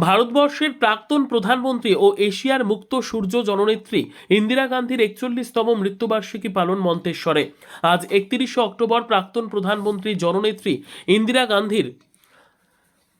ভারতবর্ষের প্রাক্তন প্রধানমন্ত্রী ও এশিয়ার মুক্ত সূর্য জননেত্রী ইন্দিরা গান্ধীর একচল্লিশতম মৃত্যুবার্ষিকী পালন মন্তেশ্বরে। আজ একত্রিশে অক্টোবর প্রাক্তন প্রধানমন্ত্রী জননেত্রী ইন্দিরা গান্ধীর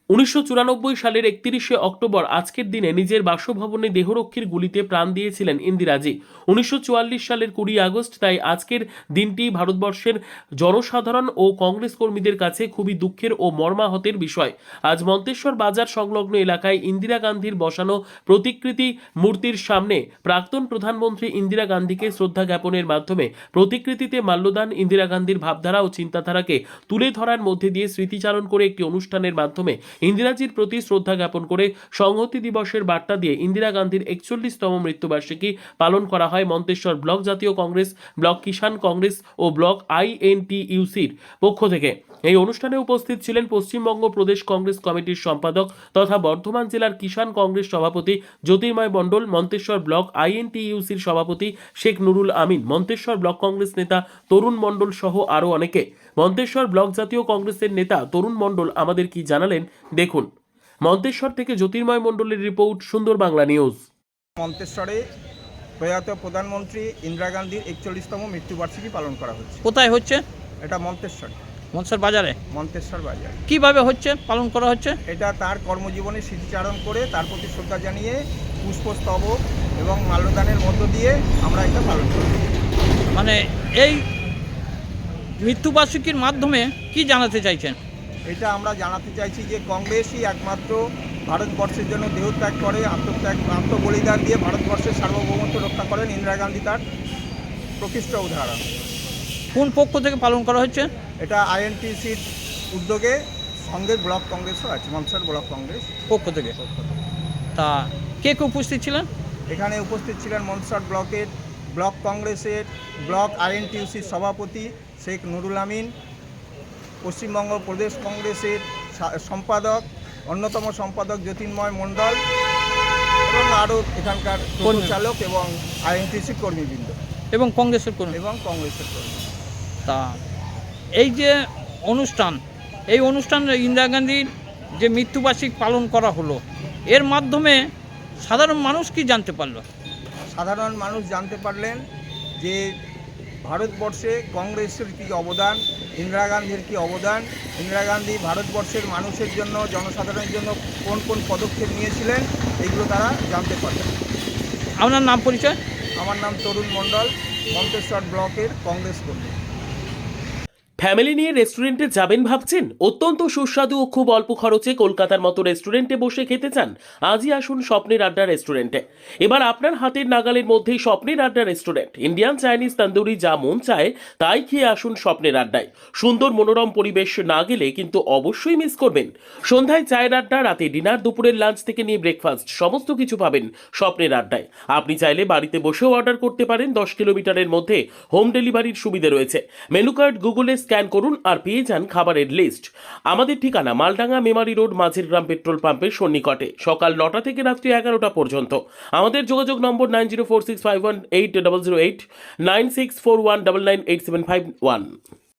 উনিশশো চুরানব্বই সালের একত্রিশে অক্টোবর আজকের দিনে নিজের বাসভবনে দেহরক্ষীর গুলিতে প্রাণ দিয়েছিলেন ইন্দিরাজি। উনিশশো চুয়াল্লিশ সালের কুড়ি আগস্ট তাই আজকের দিনটি ভারতবর্ষের জনসাধারণ ও কংগ্রেস কর্মীদের কাছে খুবই দুঃখের ও মর্মাহতের বিষয়। আজ মন্তেশ্বর বাজার সংলগ্ন এলাকায় ইন্দিরা গান্ধীর বসানো প্রতিকৃতি মূর্তির সামনে প্রাক্তন প্রধানমন্ত্রী ইন্দিরা গান্ধীকে শ্রদ্ধা জ্ঞাপনের মাধ্যমে প্রতিকৃতিতে মাল্যদান ইন্দিরা গান্ধীর ভাবধারা ও চিন্তাধারাকে তুলে ধরার মধ্যে দিয়ে স্মৃতিচারণ করে একটি অনুষ্ঠানের মাধ্যমে ইন্দিরাজির প্রতি শ্রদ্ধা জ্ঞাপন করে সংহতি দিবসের বার্তা দিয়ে ইন্দিরা গান্ধীর একচল্লিশতম মৃত্যুবার্ষিকী পালন করা হয় মন্তেশ্বর ব্লক জাতীয় কংগ্রেস, ব্লক কিষাণ কংগ্রেস ও ব্লক আইএনটিইউসির পক্ষ থেকে। এই অনুষ্ঠানে উপস্থিত ছিলেন পশ্চিমবঙ্গ প্রদেশ কংগ্রেস কমিটির সম্পাদক তথা বর্ধমান জেলার কিষাণ কংগ্রেস সভাপতি জ্যোতির্ময় মণ্ডল, মন্তেশ্বর ব্লক আইএনটিইউসির সভাপতি শেখ নুরুল আমিন, মন্তেশ্বর ব্লক কংগ্রেস নেতা তরুণ মণ্ডল সহ আরও অনেকে। মন্তেশ্বর ব্লক জাতীয় কংগ্রেসের নেতা তরুণ মণ্ডল আমাদের কি জানালেন দেখুন। মন্তেশ্বর থেকে জ্যোতির্ময় মণ্ডলের রিপোর্ট সুন্দর বাংলা নিউজ। মন্তেশ্বরে প্রয়াত প্রধানমন্ত্রী ইন্দিরা গান্ধীর একচল্লিশতম মৃত্যুবার্ষিকী পালন করা হচ্ছে। কোথায় হচ্ছে? এটা মন্তেশ্বর। মনসার বাজারে? মন্তেশ্বর বাজার। কীভাবে হচ্ছে? পালন করা হচ্ছে? এটা তার কর্মজীবনে স্মৃতিচারণ করে তার প্রতি শ্রদ্ধা জানিয়ে পুষ্পস্তবক এবং মাল্যদানের মধ্য দিয়ে আমরা এটা পালন করি মানে এই মৃত্যুবার্ষিকীর মাধ্যমে কি জানাতে চাইছেন? এটা আমরা জানাতে চাইছি যে কংগ্রেসই একমাত্র ভারতবর্ষের জন্য দেহত্যাগ করে আত্মত্যাগ আত্মবলিদান দিয়ে ভারতবর্ষের সার্বভৌমত্ব রক্ষা করেন ইন্দিরা গান্ধী তার প্রকৃষ্ট উদাহরণ। কোন পক্ষ থেকে পালন করা হচ্ছে? এটা আইএনটিসির উদ্যোগে সঙ্গের ব্লক কংগ্রেসও আছে মনসার ব্লক কংগ্রেস। পক্ষ থেকে? তা কে কে উপস্থিত ছিলেন? এখানে উপস্থিত ছিলেন মনসার ব্লকের ব্লক কংগ্রেসের ব্লক আইএনটিউসির সভাপতি শেখ নুরুল আমিন পশ্চিমবঙ্গ প্রদেশ কংগ্রেসের সম্পাদক অন্যতম সম্পাদক জ্যোতির্ময় মণ্ডল এবং আরও এখানকার টোটো কর্মী। চালক এবং আইএনটিসি কর্মীবৃন্দ। এবং কংগ্রেসের কর্মী। এবং কংগ্রেসের কর্মী। তা এই যে অনুষ্ঠান এই অনুষ্ঠান ইন্দিরা গান্ধীর যে মৃত্যুবার্ষিক পালন করা হলো এর মাধ্যমে সাধারণ মানুষ কি জানতে পারল? সাধারণ মানুষ জানতে পারলেন যে ভারতবর্ষে কংগ্রেসের কী অবদান ইন্দিরা গান্ধীর কী অবদান ইন্দিরা গান্ধী ভারতবর্ষের মানুষের জন্য জনসাধারণের জন্য কোন কোন পদক্ষেপ নিয়েছিলেন এগুলো তারা জানতে পারবে। আপনার নাম পরিচয়? আমার নাম তরুণ মণ্ডল মন্তেশ্বর ব্লকের কংগ্রেস কর্মী। ফ্যামিলি নিয়ে রেস্টুরেন্টে যাবেন ভাবছেন? অত্যন্ত সুস্বাদু ও খুব অল্প খরচে কলকাতার মতো রেস্টুরেন্টে বসে খেতে চান? আজই আসুন স্বপ্নের আড্ডা রেস্টুরেন্টে এবার আপনার হাতের নাগালের মধ্যেই স্বপ্নের আড্ডা রেস্টুরেন্ট ইন্ডিয়ান চাইনিজ তন্দুরি যা মন চায়, তাই খেয়ে আসুন স্বপ্নের আড্ডায়। সুন্দর মনোরম পরিবেশ না গেলে কিন্তু অবশ্যই মিস করবেন। সন্ধ্যায় চায়ের আড্ডা, রাতে ডিনার দুপুরের লাঞ্চ থেকে নিয়ে ব্রেকফাস্ট সমস্ত কিছু পাবেন স্বপ্নের আড্ডায়। আপনি চাইলে বাড়িতে বসেও অর্ডার করতে পারেন। দশ কিলোমিটারের মধ্যে হোম ডেলিভারির সুবিধা রয়েছে। মেনু কার্ড গুগলে স্ক্যান করুন আর পেয়ে যান খাবারের লিস্ট আমাদের ঠিকানা মালডাঙ্গা মেমারি রোড, মাঝের গ্রাম পেট্রোল পাম্পের সন্নিকটে। সকাল নটা থেকে রাত্রি এগারোটা পর্যন্ত। আমাদের যোগাযোগ নম্বর nine zero four six five one eight double zero eight, nine six four one double nine eight seven five one.